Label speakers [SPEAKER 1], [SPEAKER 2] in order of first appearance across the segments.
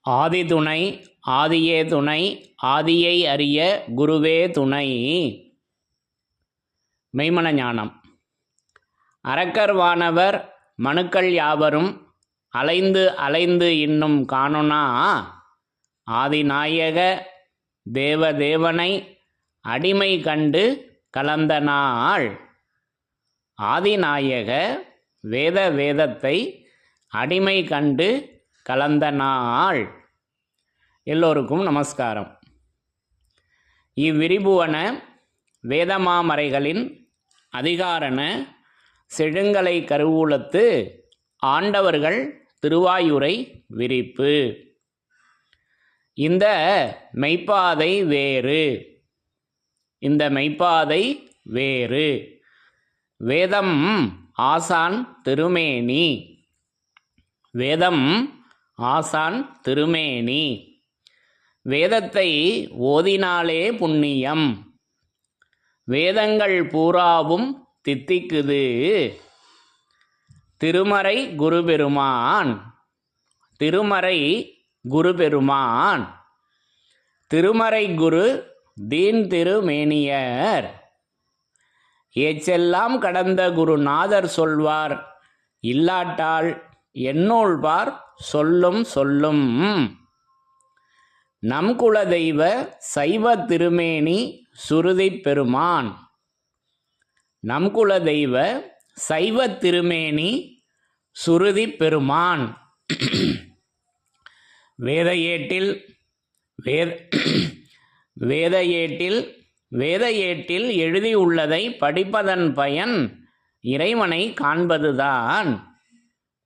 [SPEAKER 1] ஆதி துணை ஆதியே துணை ஆதியை அறிய குருவே துணை. மெய்மன ஞானம். அரக்கர்வானவர் மனுக்கள் யாவரும் அலைந்து அலைந்து இன்னும் காணுனா ஆதிநாயக தேவதேவனை அடிமை கண்டு கலந்த நாள். ஆதிநாயக வேத வேதத்தை அடிமை கண்டு கலந்த நாள். எல்லோருக்கும் நமஸ்காரம். இவ்விரிபுவன வேதமாமறைகளின் அதிகாரண செழுங்கலை கருவூலத்து ஆண்டவர்கள் திருவாயூரை விரிப்பு. இந்த மெய்ப்பாதை வேறு. இந்த மெய்ப்பாதை வேறு. வேதம் ஆசான் திருமேனி. வேதம் ஆசான் திருமேனி. வேதத்தை ஓதினாலே புண்ணியம். வேதங்கள் பூராவும் தித்திக்குது. திருமறை குருபெருமான். திருமறை குருபெருமான். திருமறை குரு தீன் திருமேனியர். ஏச்செல்லாம் கடந்த குருநாதர் சொல்வார் இல்லாட்டால் என்னோள் பார் சொல்லும் சொல்லும். நம் குல தெய்வ சைவ திருமேனி சுருதி பெருமான். நம் குல தெய்வ சைவ திருமேனி சுருதி பெருமான். வேத ஏட்டில் வேத வேத ஏட்டில் வேத ஏட்டில் எழுதியுள்ளதை படிப்பதன் பயன் இறைவனை காண்பதுதான்.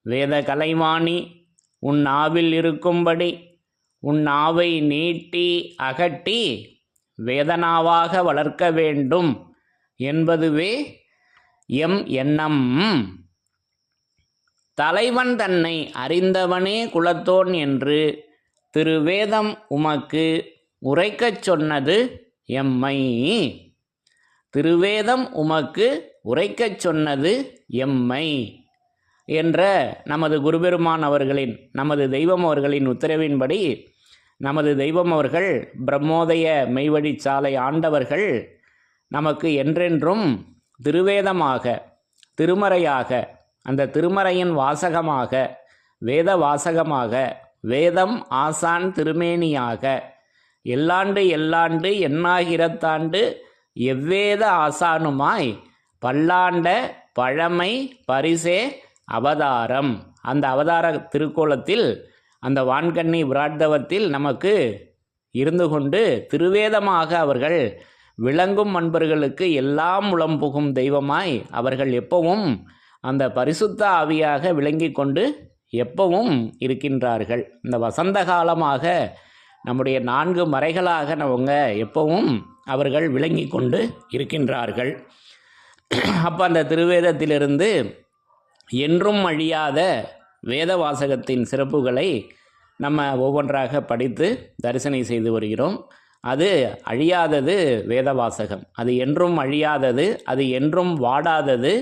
[SPEAKER 1] வேத கலைவாணி உன் நாவில் இருக்கும்படி உன் நாவை நீட்டி அகட்டி வேதனாவாக வளர்க்க வேண்டும் என்பதுவே எம் எண்ணம். தலைவன் தன்னை அறிந்தவனே குலத்தோன் என்று திருவேதம் உமக்கு உரைக்கச் சொன்னது எம்மை. திருவேதம் உமக்கு உரைக்கச் சொன்னது எம்மை. என்ற நமது குருபெருமான் அவர்களின் நமது தெய்வம் அவர்களின் உத்தரவின்படி நமது தெய்வம் அவர்கள் பிரம்மோதய மெய்வழி சாலை ஆண்டவர்கள் நமக்கு என்றென்றும் திருவேதமாக திருமறையாக அந்த திருமறையின் வாசகமாக வேத வாசகமாக வேதம் ஆசான் திருமேனியாக எல்லாண்டு எல்லாண்டு எண்ணாகிறத்தாண்டு எவ்வேத ஆசானுமாய் பல்லாண்ட பழமை பரிசே அவதாரம். அந்த அவதார திருக்கோலத்தில் அந்த வான்கண்ணி விராட்டவத்தில் நமக்கு இருந்து கொண்டு திருவேதமாக அவர்கள் விளங்கும் அன்பர்களுக்கு எல்லாம் உளம் புகும் தெய்வமாய் அவர்கள் எப்பவும் அந்த பரிசுத்த ஆவியாக விளங்கி கொண்டு எப்பவும் இருக்கின்றார்கள். இந்த வசந்த காலமாக நம்முடைய நான்கு மறைகளாக அவங்க எப்பவும் அவர்கள் விளங்கி கொண்டு இருக்கின்றார்கள். அப்போ அந்த திருவேதத்திலிருந்து என்றும் அழியாத வேத வாசகத்தின் சிறப்புகளை நம்ம ஒவ்வொன்றாக படித்து தரிசனை செய்து வருகிறோம். அது அழியாதது வேத வாசகம் அது என்றும் அழியாதது அது என்றும் வாடாதது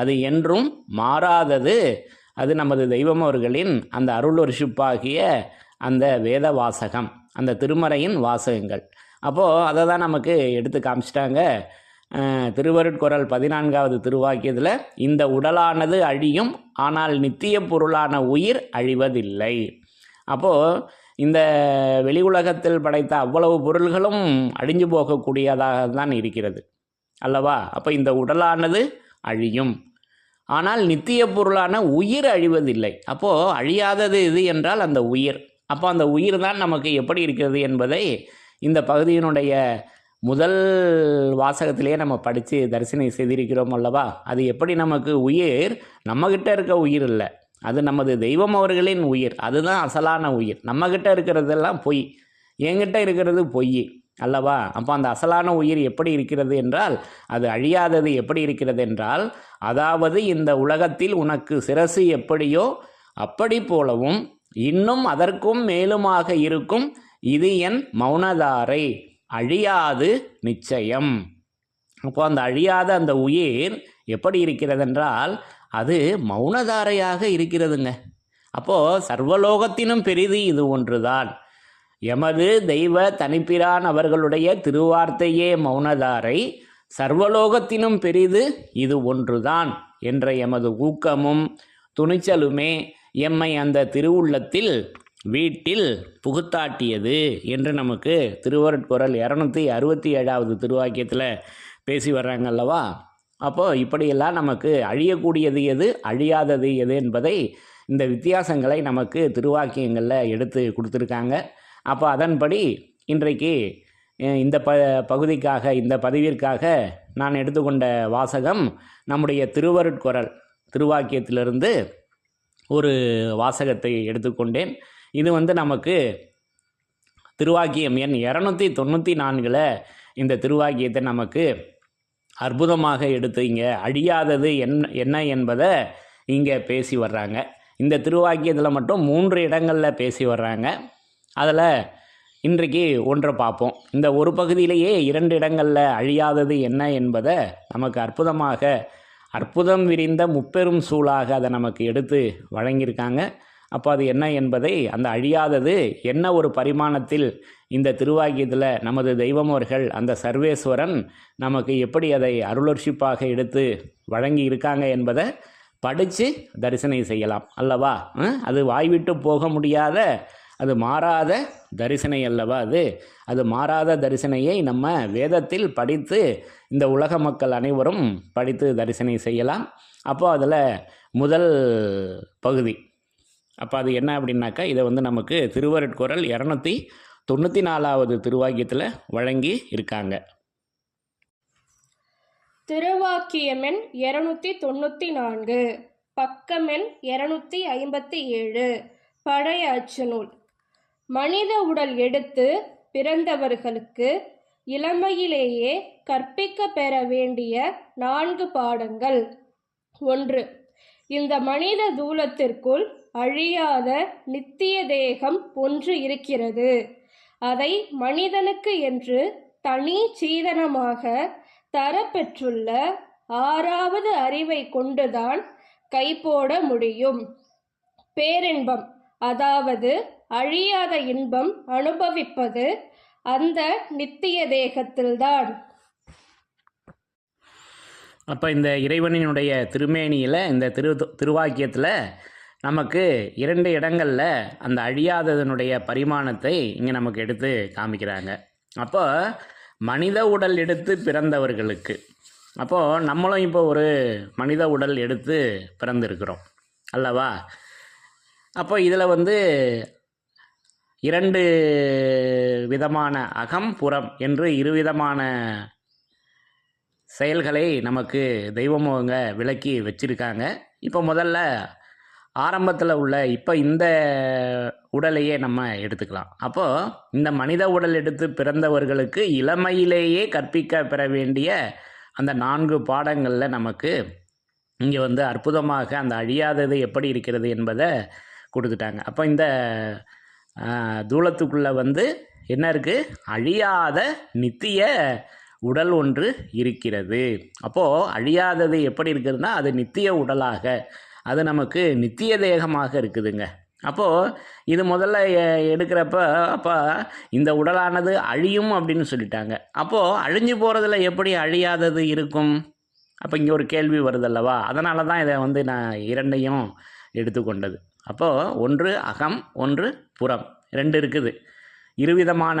[SPEAKER 1] அது என்றும் மாறாதது. அது நமது தெய்வம் அவர்களின் அந்த அருளொருஷிப்பாகிய அந்த வேத வாசகம் அந்த திருமறையின் வாசகங்கள். அப்போது அதை தான் நமக்கு எடுத்து காமிச்சிட்டாங்க. திருவருட்குறள் பதினான்காவது திருவாக்கியத்தில் இந்த உடலானது அழியும் ஆனால் நித்திய பொருளான உயிர் அழிவதில்லை. அப்போது இந்த வெளி உலகத்தில் படைத்த அவ்வளவு பொருள்களும் அழிஞ்சு போகக்கூடியதாக தான் இருக்கிறது. அல்லவா? அப்போ இந்த உடலானது அழியும். ஆனால் நித்திய பொருளான உயிர் அழிவதில்லை. அப்போது அழியாதது இது என்றால் அந்த உயிர். அப்போ அந்த உயிர் தான் நமக்கு எப்படி இருக்கிறது என்பதை இந்த பகுதியினுடைய முதல் வாசகத்திலேயே நம்ம படித்து தரிசனை செய்திருக்கிறோம் அல்லவா? அது எப்படி நமக்கு உயிர்? நம்மக்கிட்ட இருக்க உயிர் இல்லை. அது நமது தெய்வம் அவர்களின் உயிர். அதுதான் அசலான உயிர். நம்மக்கிட்ட இருக்கிறதெல்லாம் பொய். என்கிட்ட இருக்கிறது பொய் அல்லவா? அப்போ அந்த அசலான உயிர் எப்படி இருக்கிறது என்றால் அது அழியாதது எப்படி இருக்கிறது என்றால் அதாவது இந்த உலகத்தில் உனக்கு சிரசு எப்படியோ அப்படி போலவும் இன்னும் அதற்கும் மேலுமாக இருக்கும் இது என் மௌனதாரை. அழியாது நிச்சயம். அப்போ அந்த அழியாத அந்த உயிர் எப்படி இருக்கிறதென்றால் அது மௌனதாரையாக இருக்கிறதுங்க. அப்போது சர்வலோகத்தினும் பெரிது இது ஒன்றுதான். எமது தெய்வ தனிப்பிரான் அவர்களுடைய திருவார்த்தையே மௌனதாரை சர்வலோகத்தினும் பெரிது இது ஒன்றுதான் என்ற எமது ஊக்கமும் துணிச்சலுமே எம்மை அந்த திருவுள்ளத்தில் வீட்டில் புகுத்தாட்டியது என்று நமக்கு திருவருட்குரல் இரநூத்தி அறுபத்தி ஏழாவது திருவாக்கியத்தில் பேசி வர்றாங்க அல்லவா? அப்போது இப்படியெல்லாம் நமக்கு அழியக்கூடியது எது அழியாதது எது என்பதை இந்த வித்தியாசங்களை நமக்கு திருவாக்கியங்களில் எடுத்து கொடுத்துருக்காங்க. அப்போ அதன்படி இன்றைக்கு இந்த ப பகுதிக்காக இந்த பதிவிற்காக நான் எடுத்துக்கொண்ட வாசகம் நம்முடைய திருவருட்குரல் திருவாக்கியத்திலிருந்து ஒரு வாசகத்தை எடுத்துக்கொண்டேன். இது வந்து நமக்கு திருவாக்கியம் எண் இரநூத்தி தொண்ணூற்றி நான்கில் இந்த திருவாக்கியத்தை நமக்கு அற்புதமாக எடுத்து இங்கே அழியாதது என் என்ன என்பதை இங்கே பேசி வர்றாங்க. இந்த திருவாக்கியத்தில் மட்டும் மூன்று இடங்களில் பேசி வர்றாங்க. அதில் இன்றைக்கு ஒன்றை பார்ப்போம். இந்த ஒரு பகுதியிலேயே இரண்டு இடங்களில் அழியாதது என்ன என்பதை நமக்கு அற்புதமாக அற்புதம் விரிந்த முப்பெரும் சூழாக அதை நமக்கு எடுத்து வழங்கியிருக்காங்க. அப்போ அது என்ன என்பதை அந்த அழியாதது என்ன ஒரு பரிமாணத்தில் இந்த திருவாக்கியத்தில் நமது தெய்வமோர்கள் அந்த சர்வேஸ்வரன் நமக்கு எப்படி அதை அருளர்ஷிப்பாக எடுத்து வழங்கி இருக்காங்க என்பதை படித்து தரிசனை செய்யலாம் அல்லவா? அது வாய்விட்டு போக முடியாத அது மாறாத தரிசனை அல்லவா அது? அது மாறாத தரிசனையை நம்ம வேதத்தில் படித்து இந்த உலக மக்கள் அனைவரும் படித்து தரிசனை செய்யலாம். அப்போ அதில் முதல் பகுதி அப்போ அது என்ன அப்படின்னாக்கா இதை வந்து நமக்கு திருவருட்குரல் இரநூத்தி தொண்ணூற்றி நாலாவது திருவாக்கியத்தில் வழங்கி இருக்காங்க.
[SPEAKER 2] திருவாக்கியமெண் இருநூத்தி தொண்ணூற்றி நான்கு பக்கமெண் இருநூத்தி ஐம்பத்தி ஏழு பழைய அச்சுநூல். மனித உடல் எடுத்து பிறந்தவர்களுக்கு இளமையிலேயே கற்பிக்க பெற வேண்டிய நான்கு பாடங்கள். ஒன்று இந்த மனித தூலத்திற்குள் அழியாத நித்திய தேகம் ஒன்று இருக்கிறது. அதை மனிதனுக்கு என்று தனி சீதனமாக தரப்பெற்றுள்ள ஆறாவது அறிவை கொண்டுதான் கைபோட முடியும். பேரின்பம் அதாவது அழியாத இன்பம் அனுபவிப்பது அந்த நித்திய தேகத்தில்தான்.
[SPEAKER 1] அப்போ இந்த இறைவனினுடைய திருமேனியில் இந்த திரு திருவாக்கியத்தில் நமக்கு இரண்டு இடங்களில் அந்த அழியாததனுடைய பரிமாணத்தை இங்கே நமக்கு எடுத்து காமிக்கிறாங்க. அப்போ மனித உடல் எடுத்து பிறந்தவர்களுக்கு. அப்போது நம்மளும் இப்போ ஒரு மனித உடல் எடுத்து பிறந்திருக்கிறோம். அல்லவா? அப்போ இதில் வந்து இரண்டு விதமான அகம் புறம் என்று இருவிதமான செயல்களை நமக்கு தெய்வமுங்க விளக்கி வச்சிருக்காங்க. இப்போ முதல்ல ஆரம்பத்தில் உள்ள இப்போ இந்த உடலையே நம்ம எடுத்துக்கலாம். அப்போது இந்த மனித உடல் எடுத்து பிறந்தவர்களுக்கு இளமையிலேயே கற்பிக்க பெற வேண்டிய அந்த நான்கு பாடங்களில் நமக்கு இங்கே வந்து அற்புதமாக அந்த அழியாதது எப்படி இருக்கிறது என்பதை கொடுத்துட்டாங்க. அப்போ இந்த தூளத்துக்குள்ளே வந்து என்ன இருக்குது அழியாத நித்திய உடல் ஒன்று இருக்கிறது. அப்போது அழியாதது எப்படி இருக்குதுன்னா அது நித்திய உடலாக அது நமக்கு நித்திய தேகமாக இருக்குதுங்க. அப்போது இது முதல்ல எ- எடுக்கிறப்ப அப்போ இந்த உடலானது அழியும் அப்படின்னு சொல்லிட்டாங்க. அப்போது அழிஞ்சு போகிறதுல எப்படி அழியாதது இருக்கும்? அப்போ இங்கே ஒரு கேள்வி வருதல்லவா? அதனால தான் இதை வந்து நான் இரண்டையும் எடுத்துக்கொண்டது. அப்போது ஒன்று அகம் ஒன்று புறம். ரெண்டு இருக்குது. இருவிதமான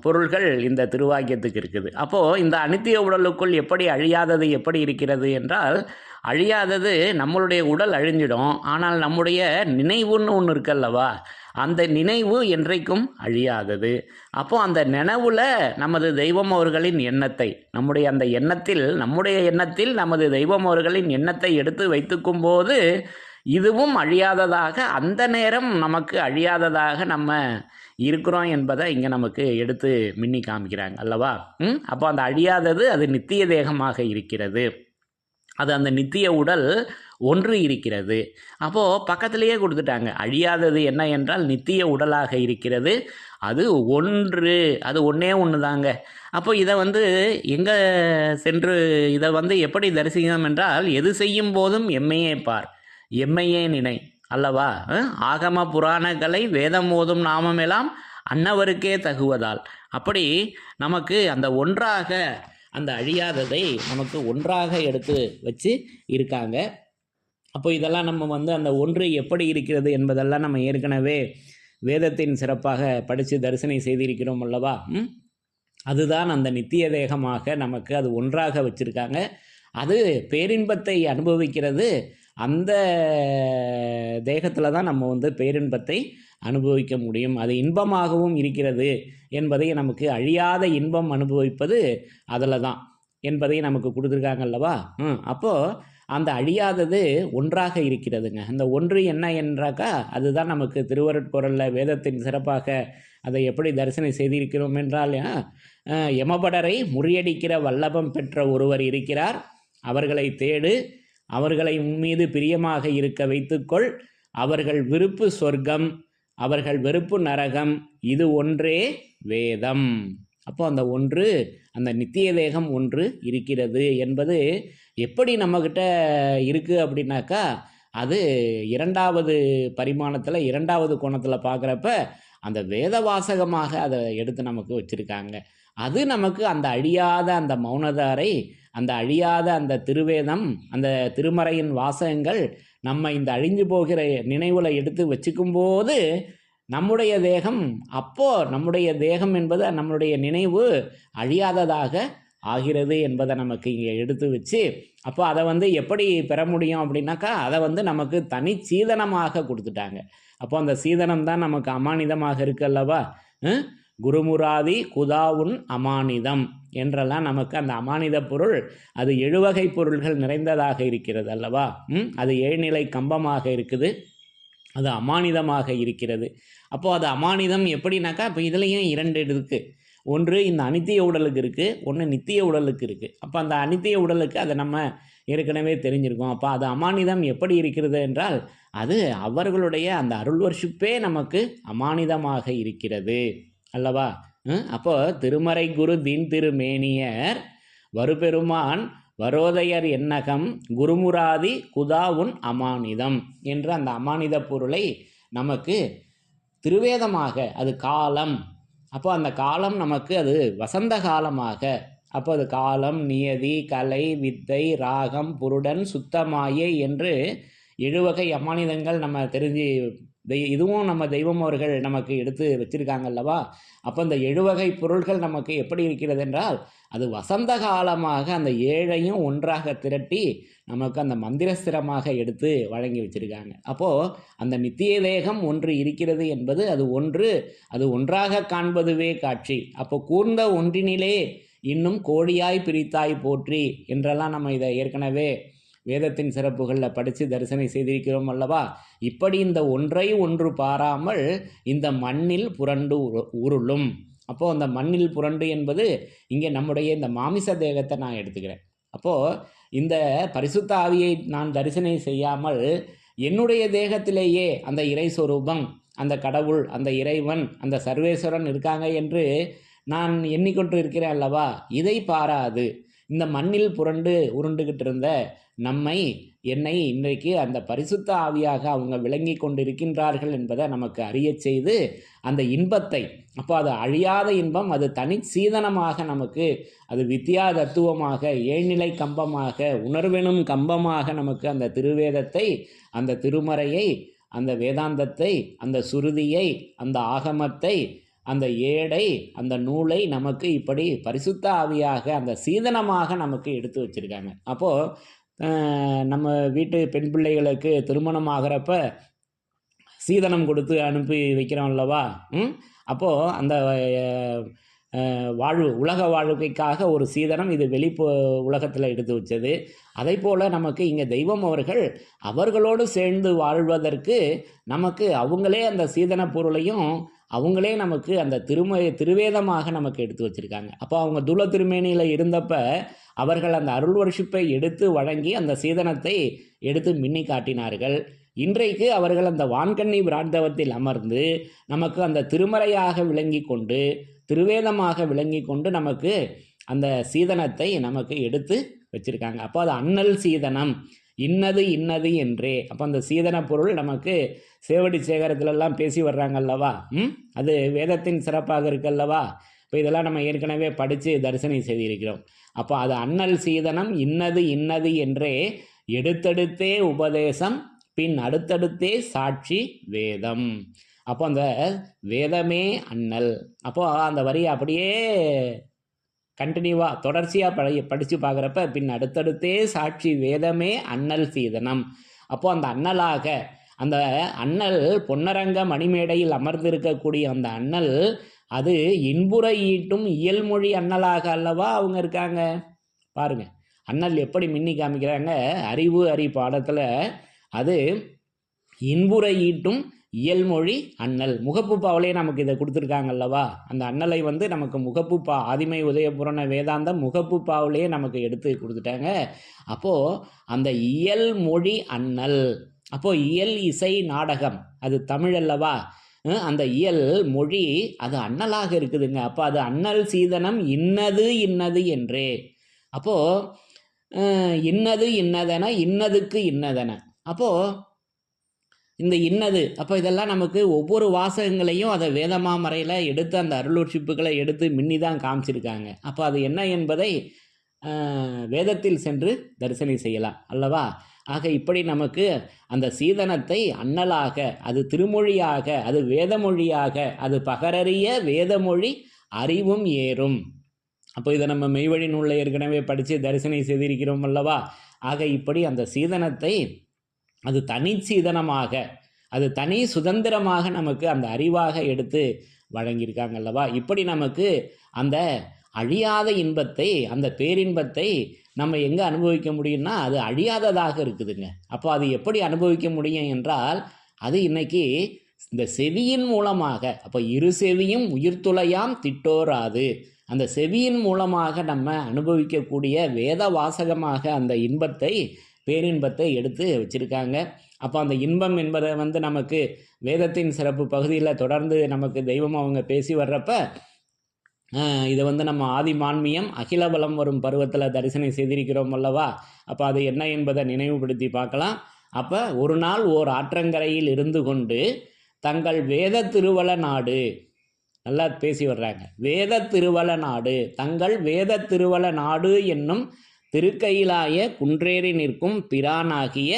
[SPEAKER 1] பொருள்கள் இந்த திருவாக்கியத்துக்கு இருக்குது. அப்போது இந்த அனித்திய உடலுக்குள் எப்படி அழியாதது எப்படி இருக்கிறது என்றால் அழியாதது நம்மளுடைய உடல் அழிஞ்சிடும். ஆனால் நம்முடைய நினைவுன்னு ஒன்று இருக்கல்லவா? அந்த நினைவு என்றைக்கும் அழியாதது. அப்போ அந்த நினைவுல நமது தெய்வம் அவர்களின் எண்ணத்தை நம்முடைய அந்த எண்ணத்தில் நம்முடைய எண்ணத்தில் நமது தெய்வம் அவர்களின் எண்ணத்தை எடுத்து வைத்துக்கும் போது இதுவும் அழியாததாக அந்த நேரம் நமக்கு அழியாததாக நம்ம இருக்கிறோம் என்பதை இங்கே நமக்கு எடுத்து மின்னி காமிக்கிறாங்க அல்லவா? ம்? அப்போ அந்த அழியாதது அது நித்திய தேகமாக இருக்கிறது. அது அந்த நித்திய உடல் ஒன்று இருக்கிறது. அப்போது பக்கத்திலேயே கொடுத்துட்டாங்க. அழியாதது என்ன என்றால் நித்திய உடலாக இருக்கிறது. அது ஒன்று. அது ஒன்றே ஒன்று தாங்க. அப்போ இதை வந்து எங்கே சென்று இதை வந்து எப்படி தரிசிக்கணும் என்றால் எது செய்யும் போதும் எம்மையே பார். எம்மையே நினை. அல்லவா? ஆகம புராணங்களை வேதம் ஓதும் நாமமெல்லாம் அன்னவருக்கே தகுவதால். அப்படி நமக்கு அந்த ஒன்றாக அந்த அழியாததை நமக்கு ஒன்றாக எடுத்து வச்சு இருக்காங்க. அப்போ இதெல்லாம் நம்ம வந்து அந்த ஒன்று எப்படி இருக்கிறது என்பதெல்லாம் நம்ம ஏற்கனவே வேதத்தின் சிறப்பாக படித்து தரிசனை செய்திருக்கிறோம் அல்லவா? அதுதான் அந்த நித்திய தேகமாக நமக்கு அது ஒன்றாக வச்சுருக்காங்க. அது பேரின்பத்தை அனுபவிக்கிறது. அந்த தேகத்தில் தான் நம்ம வந்து பேரின்பத்தை அனுபவிக்க முடியும். அது இன்பமாகவும் இருக்கிறது என்பதை நமக்கு அழியாத இன்பம் அனுபவிப்பது அதில் தான் என்பதை நமக்கு கொடுத்துருக்காங்க அல்லவா? ம் அப்போது அந்த அழியாதது ஒன்றாக இருக்கிறதுங்க. அந்த ஒன்று என்ன என்றாக்கா அதுதான் நமக்கு திருவருட்குரலில் வேதத்தின் சிறப்பாக அதை எப்படி தரிசனை செய்திருக்கிறோம் என்றால் யமபடரை முறியடிக்கிற வல்லபம் பெற்ற ஒருவர் இருக்கிறார். அவர்களை தேடு அவர்களை உன் மீது பிரியமாக இருக்க வைத்துக்கொள். அவர்கள் விருப்பு சொர்க்கம் அவர்கள் வெறுப்பு நரகம். இது ஒன்றே வேதம். அப்போ அந்த ஒன்று அந்த நித்திய தேகம் ஒன்று இருக்கிறது என்பது எப்படி நம்மக்கிட்ட இருக்குது அப்படின்னாக்கா அது இரண்டாவது பரிமாணத்தில் இரண்டாவது கோணத்தில் பார்க்குறப்ப அந்த வேத வாசகமாக அதை எடுத்து நமக்கு வச்சுருக்காங்க. அது நமக்கு அந்த அழியாத அந்த மௌனதாரை அந்த அழியாத அந்த திருவேதம் அந்த திருமறையின் வாசகங்கள் நம்ம இந்த அழிஞ்சு போகிற நினைவுல எடுத்து வச்சுக்கும்போது நம்முடைய தேகம் அப்போ நம்முடைய தேகம் என்பது நம்முடைய நினைவு அழியாததாக ஆகிறது என்பதை நமக்கு இங்கே எடுத்து வச்சு அப்போ அதை வந்து எப்படி பெற முடியும் அப்படின்னாக்கா அதை வந்து நமக்கு தனி சீதனமாக கொடுத்துட்டாங்க. அப்போ அந்த சீதனம் தான் நமக்கு அமானிதமாக இருக்கு அல்லவா? குருமுராதி குதாவுன் அமானிதம். என்றெல்லாம் நமக்கு அந்த அமானித பொருள் அது எழுவகை பொருள்கள் நிறைந்ததாக இருக்கிறது அல்லவா? ம்? அது ஏழ்நிலை கம்பமாக இருக்குது. அது அமானிதமாக இருக்கிறது. அப்போது அது அமானிதம் எப்படின்னாக்கா இப்போ இதுலேயும் இரண்டு இருக்குது ஒன்று இந்த அனித்திய உடலுக்கு இருக்குது ஒன்று நித்திய உடலுக்கு இருக்குது அப்போ அந்த அனித்திய உடலுக்கு அதை நம்ம ஏற்கனவே தெரிஞ்சிருக்கோம். அப்போ அது அமானிதம் எப்படி இருக்கிறது என்றால் அது அவர்களுடைய அந்த அருள் வர்ஷிப்பே நமக்கு அமானிதமாக இருக்கிறது. அல்லவா? அப்போ திருமறை குரு தீன் திருமேனியர் வருபெருமான் வரோதையர் எண்ணகம் குருமுராதி குதாவுன் அமானிதம் என்ற அந்த அமானித பொருளை நமக்கு திருவேதமாக அது காலம். அப்போ அந்த காலம் நமக்கு அது வசந்த காலமாக. அப்போ அது காலம் நியதி கலை வித்தை ராகம் புருடன் சுத்தமாயை என்று எழுவகை அமானிதங்கள் நம்ம தெரிஞ்சு தெய் இதுவும் நம்ம தெய்வம் அவர்கள் நமக்கு எடுத்து வச்சிருக்காங்க அல்லவா? அப்போ இந்த எழுவகை பொருள்கள் நமக்கு எப்படி இருக்கிறது என்றால் அது வசந்த காலமாக அந்த ஏழையும் ஒன்றாக திரட்டி நமக்கு அந்த மந்திரஸ்திரமாக எடுத்து வழங்கி வச்சிருக்காங்க. அப்போது அந்த நித்திய தேகம் ஒன்று இருக்கிறது என்பது அது ஒன்று அது ஒன்றாக காண்பதுவே காட்சி. அப்போ கூர்ந்த ஒன்றினிலே இன்னும் கோடியாய் பிரித்தாய் போற்றி என்றெல்லாம் நம்ம இதை ஏற்கனவே வேதத்தின் சிறப்புகளில் படித்து தரிசனை செய்திருக்கிறோம் அல்லவா? இப்படி இந்த ஒன்றை ஒன்று பாராமல் இந்த மண்ணில் புரண்டு உரு- உருளும். அப்போது அந்த மண்ணில் புரண்டு என்பது இங்கே நம்முடைய இந்த மாமிச தேகத்தை நான் எடுத்துக்கிறேன். அப்போது இந்த பரிசுத்த ஆவியை நான் தரிசனை செய்யாமல் என்னுடைய தேகத்திலேயே அந்த இறை சொரூபம் அந்த கடவுள் அந்த இறைவன் அந்த சர்வேஸ்வரன் இருக்காங்க என்று நான் எண்ணிக்கொண்டு இருக்கிறேன் அல்லவா? இதை பாராது. இந்த மண்ணில் புரண்டு உருண்டுகிட்டு இருந்த நம்மை என்னை இன்றைக்கு அந்த பரிசுத்த ஆவியாக அவங்க விளங்கி கொண்டிருக்கின்றார்கள் என்பதை நமக்கு அறியச் செய்து அந்த இன்பத்தை அப்போ அது அழியாத இன்பம் அது தனி சீதனமாக நமக்கு அது வித்யா தத்துவமாக ஏழ்நிலை கம்பமாக உணர்வெனும் கம்பமாக நமக்கு அந்த திருவேதத்தை அந்த திருமறையை அந்த வேதாந்தத்தை அந்த சுருதியை அந்த ஆகமத்தை அந்த ஏடை அந்த நூலை நமக்கு இப்படி பரிசுத்த ஆவியாக அந்த சீதனமாக நமக்கு எடுத்து வச்சிருக்காங்க. அப்போது நம்ம வீட்டு பெண் பிள்ளைகளுக்கு திருமணம் ஆகிறப்ப சீதனம் கொடுத்து அனுப்பி வைக்கிறோம் அல்லவா? ம்? அப்போது அந்த வாழ்வு உலக வாழ்க்கைக்காக ஒரு சீதனம் இது வெளி உலகத்தில் எடுத்து வச்சது. அதை போல் நமக்கு இங்கே தெய்வம் அவர்கள் அவர்களோடு சேர்ந்து வாழ்வதற்கு நமக்கு அவங்களே அந்த சீதன பொருளையும் அவங்களே நமக்கு அந்த திரும திருவேதமாக நமக்கு எடுத்து வச்சிருக்காங்க. அப்போ அவங்க துல திருமேனியில் இருந்தப்ப அவர்கள் அந்த அருள் வருஷிப்பை எடுத்து வழங்கி அந்த சீதனத்தை எடுத்து மின்னி காட்டினார்கள். இன்றைக்கு அவர்கள் அந்த வான்கண்ணி பிராண்டவத்தில் அமர்ந்து நமக்கு அந்த திருமறையாக விளங்கி கொண்டு திருவேதமாக விளங்கி கொண்டு நமக்கு அந்த சீதனத்தை நமக்கு எடுத்து வச்சிருக்காங்க. அப்போ அது அண்ணல் சீதனம். இன்னது இன்னது என்றே. அப்போ அந்த சீதன பொருள் நமக்கு சேவடி சேகரத்துலலாம் பேசி வர்றாங்க அல்லவா ம்? அது வேதத்தின் சிறப்பாக இருக்கல்லவா? இப்போ இதெல்லாம் நம்ம ஏற்கனவே படித்து தரிசனம் செய்திருக்கிறோம். அப்போ அது அண்ணல் சீதனம் இன்னது இன்னது என்றே எடுத்தெடுத்தே உபதேசம் பின் அடுத்தடுத்தே சாட்சி வேதம். அப்போ அந்த வேதமே அண்ணல். அப்போ அந்த வரியை அப்படியே கண்டினியூவாக தொடர்ச்சியாக படி படித்து பார்க்குறப்ப பின் அடுத்தடுத்தே சாட்சி வேதமே அண்ணல் சீதனம். அப்போது அந்த அண்ணலாக அந்த அண்ணல் பொன்னரங்க மணிமேடையில் அமர்ந்திருக்கக்கூடிய அந்த அண்ணல் அது இன்புற ஈட்டும் இயல்மொழி அண்ணலாக அல்லவா அவங்க இருக்காங்க? பாருங்க. அண்ணல் எப்படி மின்னி காமிக்கிறாங்க? அறிவு அறி பாடத்தில் அது இன்புற ஈட்டும் இயல்மொழி அண்ணல். முகப்பு பாவலே நமக்கு இதை கொடுத்துருக்காங்க அல்லவா அந்த அண்ணலை வந்து நமக்கு முகப்பு பா ஆதிமை உதயபுரண வேதாந்தம் முகப்பு பாவலே நமக்கு எடுத்து கொடுத்துட்டாங்க. அப்போது அந்த இயல் மொழி அண்ணல் அப்போது இயல் இசை நாடகம் அது தமிழ் அல்லவா? அந்த இயல் மொழி அது அண்ணலாக இருக்குதுங்க. அப்போ அது அண்ணல் சீதனம் இன்னது இன்னது என்றே. அப்போது இன்னது இன்னதென இன்னதுக்கு இன்னதென. அப்போது இந்த இன்னது. அப்போ இதெல்லாம் நமக்கு ஒவ்வொரு வாசகங்களையும் அதை வேதமாமறையில் எடுத்து அந்த அருளூர்ஷிப்புகளை எடுத்து மின்னி தான் காமிச்சிருக்காங்க. அப்போ அது என்ன என்பதை வேதத்தில் சென்று தரிசனம் செய்யலாம். அல்லவா? ஆக இப்படி நமக்கு அந்த சீதனத்தை அண்ணலாக அது திருமொழியாக அது வேதமொழியாக அது பகரறிய வேதமொழி அறிவும் ஏறும். அப்போ இதை நம்ம மெய்வழி நூலில் ஏற்கனவே படித்து தரிசனம் செய்திருக்கிறோம் அல்லவா? ஆக இப்படி அந்த சீதனத்தை அது தனி சீதனமாக அது தனி சுதந்திரமாக நமக்கு அந்த அறிவாக எடுத்து வழங்கியிருக்காங்க அல்லவா? இப்படி நமக்கு அந்த அழியாத இன்பத்தை அந்த பேரின்பத்தை நம்ம எங்கே அனுபவிக்க முடியும்னா அது அழியாததாக இருக்குதுங்க. அப்போ அது எப்படி அனுபவிக்க முடியும் என்றால் அது இன்னைக்கு இந்த செவியின் மூலமாக அப்போ இரு செவியும் உயிர்த்துளையாம் திட்டோராது. அந்த செவியின் மூலமாக நம்ம அனுபவிக்கக்கூடிய வேத வாசகமாக அந்த இன்பத்தை பேரின்பத்தை எடுத்து வச்சிருக்காங்க. அப்போ அந்த இன்பம் என்பதை வந்து நமக்கு வேதத்தின் சிறப்பு பகுதியில் தொடர்ந்து நமக்கு தெய்வம் அவங்க பேசி வர்றப்ப இதை வந்து நம்ம ஆதி மான்மியம் அகில பலம் வரும் பருவத்தில் தரிசனம் செய்திருக்கிறோம் அல்லவா? அப்போ அது என்ன என்பதை நினைவுபடுத்தி பார்க்கலாம். அப்போ ஒரு நாள் ஓர் ஆற்றங்கரையில் இருந்து கொண்டு தங்கள் வேத திருவள நாடு நல்லா பேசி வர்றாங்க. வேத திருவள நாடு தங்கள் வேத திருவள நாடு என்னும் திருக்கையிலாய குன்றேறி நிற்கும் பிரானாகிய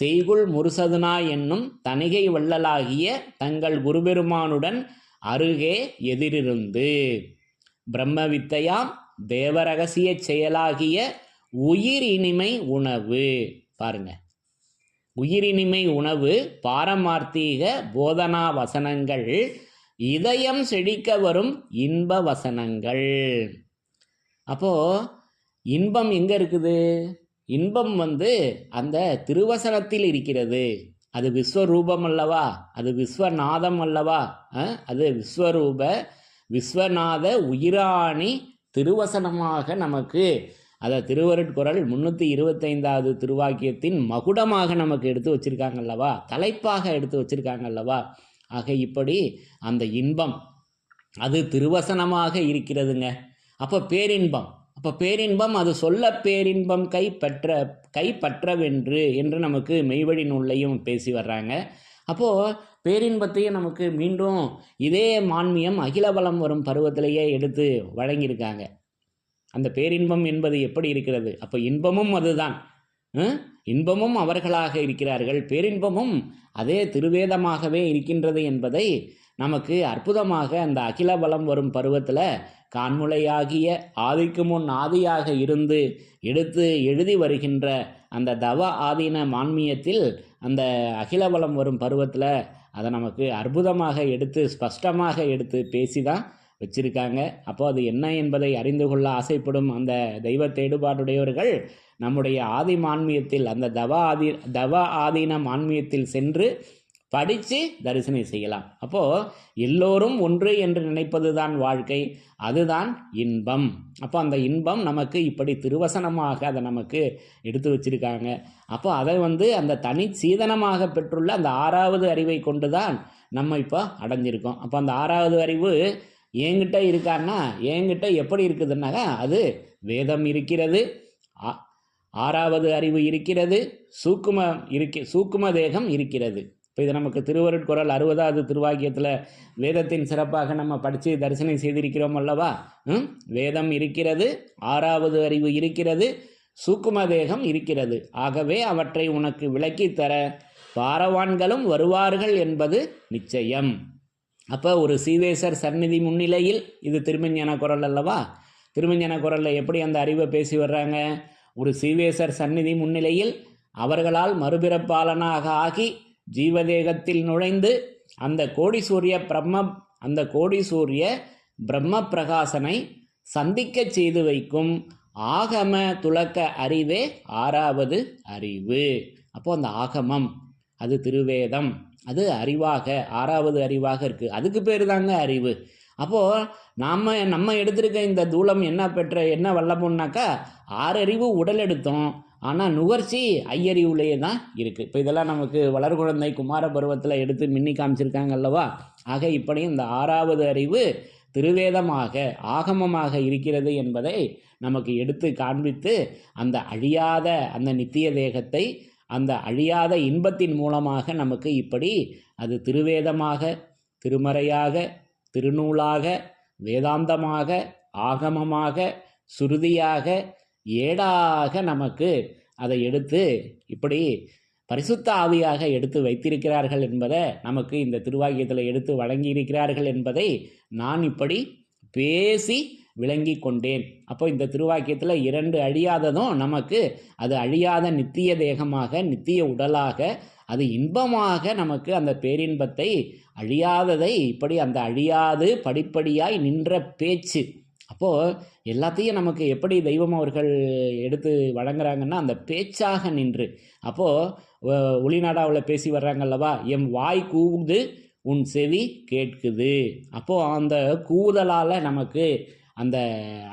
[SPEAKER 1] செய்குள் முருசதுனா என்னும் தணிகை வள்ளலாகிய தங்கள் குருபெருமானுடன் அருகே எதிரிருந்து. பிரம்ம வித்தையாம் தேவரகசிய செயலாகிய உயிர் இனிமை உணவு. பாருங்க. உயிரினிமை உணவு பாரமார்த்தீக போதனா வசனங்கள் இதயம் செழிக்க வரும் இன்ப வசனங்கள். அப்போ இன்பம் எங்கே இருக்குது? இன்பம் வந்து அந்த திருவசனத்தில் இருக்கிறது. அது விஸ்வரூபம் அல்லவா? அது விஸ்வநாதம் அல்லவா? அது விஸ்வரூப விஸ்வநாத உயிராணி திருவசனமாக நமக்கு அதை திருவருட்குறள் முன்னூற்றி இருபத்தைந்தாவது திருவாக்கியத்தின் மகுடமாக நமக்கு எடுத்து வச்சிருக்காங்க அல்லவா? தலைப்பாக எடுத்து வச்சிருக்காங்க அல்லவா? ஆக இப்படி அந்த இன்பம் அது திருவசனமாக இருக்கிறதுங்க. அப்போ பேரின்பம் அப்போ பேரின்பம் அது சொல்ல பேரின்பம் கைப்பற்ற கைப்பற்றவென்று என்று நமக்கு மெய்வழி நூல்லையும் பேசி வர்றாங்க. அப்போது பேரின்பத்தையும் நமக்கு மீண்டும் இதே மான்மியம் அகில அகிலபலம் வரும் பருவத்திலேயே எடுத்து வழங்கியிருக்காங்க. அந்த பேரின்பம் என்பது எப்படி இருக்கிறது? அப்போ இன்பமும் அதுதான். இன்பமும் அவர்களாக இருக்கிறார்கள். பேரின்பமும் அதே திருவேதமாகவே இருக்கின்றது என்பதை நமக்கு அற்புதமாக அந்த அகில பலம் வரும் பருவத்தில் கான்முளையாகிய ஆதிக்கு முன் ஆதியாக இருந்து எடுத்து எழுதி வருகின்ற அந்த தவ ஆதீன மான்மியத்தில் அந்த அகில பலம் வரும் பருவத்தில் அதை நமக்கு அற்புதமாக எடுத்து ஸ்பஷ்டமாக எடுத்து பேசி தான் வச்சிருக்காங்க. அப்போ அது என்ன என்பதை அறிந்து கொள்ள ஆசைப்படும் அந்த தெய்வ தேடுபாடுடையவர்கள் நம்முடைய ஆதி மான்மியத்தில் அந்த தவ ஆதி தவ ஆதீன மான்மியத்தில் சென்று படித்து தரிசனம் செய்யலாம். அப்போது எல்லோரும் ஒன்று என்று நினைப்பது தான் வாழ்க்கை. அதுதான் இன்பம். அப்போ அந்த இன்பம் நமக்கு இப்படி திருவசனமாக அதை நமக்கு எடுத்து வச்சிருக்காங்க. அப்போ அதை வந்து அந்த தனி சீதனமாக பெற்றுள்ள அந்த ஆறாவது அறிவை கொண்டு தான் நம்ம இப்போ அடைஞ்சிருக்கோம். அப்போ அந்த ஆறாவது அறிவு என்கிட்ட இருக்கான்னா என்கிட்ட எப்படி இருக்குதுன்னாக்கா அது வேதம் இருக்கிறது ஆ- ஆறாவது அறிவு இருக்கிறது சூக்கும இருக்க சூக்கும தேகம் இருக்கிறது. இப்போ இது நமக்கு திருவருட்குறள் அறுபதாவது திருவாக்கியத்தில் வேதத்தின் சிறப்பாக நம்ம படித்து தரிசனம் செய்திருக்கிறோம் அல்லவா? ம்? வேதம் இருக்கிறது ஆறாவது அறிவு இருக்கிறது சூக்கும தேகம் இருக்கிறது. ஆகவே அவற்றை உனக்கு விளக்கித் தர பாரவான்களும் வருவார்கள் என்பது நிச்சயம். அப்போ ஒரு சீவேசர் சந்நிதி முன்னிலையில் இது திருமஞான குரல் அல்லவா? திருமஞான குரலில் எப்படி அந்த அறிவை பேசி வர்றாங்க? ஒரு சீவேசர் சந்நிதி முன்னிலையில் அவர்களால் மறுபிறப்பாளனாக ஆகி ஜீவதேகத்தில் நுழைந்து அந்த கோடி சூரிய பிரம்ம அந்த கோடி சூரிய பிரம்ம பிரகாசனை சந்திக்கச் செய்து வைக்கும் ஆகம துலக்க அறிவே ஆறாவது அறிவு. அப்போ அந்த ஆகமம் அது திருவேதம் அது அறிவாக ஆறாவது அறிவாக இருக்குது அதுக்கு பேர் தாங்க அறிவு. அப்போது நாம் நம்ம எடுத்திருக்க இந்த தூளம் என்ன பெற்ற என்ன வல்லமுன்னாக்கா ஆறறிவு உடல் எடுத்தோம் ஆனால் நுகர்ச்சி ஐயறிவுலேயே தான் இருக்குது இப்போ இதெல்லாம் நமக்கு வளர்குழந்தை குமார பருவத்தில் எடுத்து மின்னி காமிச்சிருக்காங்க அல்லவா? ஆக இப்படியும் இந்த ஆறாவது அறிவு திருவேதமாக ஆகமமாக இருக்கிறது என்பதை நமக்கு எடுத்து காண்பித்து அந்த அழியாத அந்த நித்திய தேகத்தை அந்த அழியாத இன்பத்தின் மூலமாக நமக்கு இப்படி அது திருவேதமாக திருமறையாக திருநூலாக வேதாந்தமாக ஆகமமாக சுருதியாக ஏடாக நமக்கு அதை எடுத்து இப்படி பரிசுத்த ஆவியாக எடுத்து வைத்திருக்கிறார்கள் என்பதை நமக்கு இந்த திருவாக்கியத்தில் எடுத்து வழங்கியிருக்கிறார்கள் என்பதை நான் இப்படி பேசி விளங்கி கொண்டேன். அப்போ இந்த திருவாக்கியத்தில் இரண்டு அழியாததும் நமக்கு அது அழியாத நித்திய தேகமாக நித்திய உடலாக அது இன்பமாக நமக்கு அந்த பேரின்பத்தை அழியாததை இப்படி அந்த அழியாது படிப்படியாய் நின்ற பேச்சு அப்போது எல்லாத்தையும் நமக்கு எப்படி தெய்வம் அவர்கள் எடுத்து வழங்குறாங்கன்னா அந்த பேச்சாக நின்று. அப்போது ஒளிநாடாவில் பேசி வர்றாங்கல்லவா? எம் வாய் கூவுது உன் செவி கேட்குது. அப்போது அந்த கூதலால் நமக்கு அந்த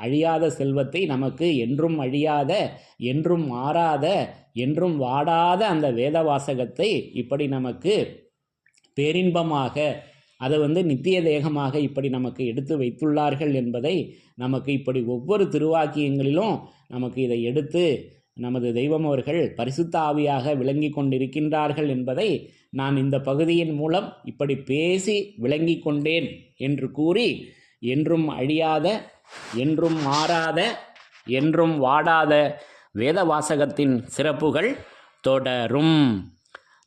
[SPEAKER 1] அழியாத செல்வத்தை நமக்கு என்றும் அழியாத என்றும் மாறாத என்றும் வாடாத அந்த வேத வாசகத்தை இப்படி நமக்கு பேரின்பமாக அதை வந்து நித்திய தேகமாக இப்படி நமக்கு எடுத்து வைத்துள்ளார்கள் என்பதை நமக்கு இப்படி ஒவ்வொரு திருவாக்கியங்களிலும் நமக்கு இதை எடுத்து நமது தெய்வம் அவர்கள் பரிசுத்த ஆவியாக விளங்கி கொண்டிருக்கின்றார்கள் என்பதை நான் இந்த பகுதியின் மூலம் இப்படி பேசி விளங்கி கொண்டேன் என்று கூறி என்றும் அழியாத என்றும் மாறாத என்றும் வாடாத வேத வாசகத்தின் சிறப்புகள் தொடரும்.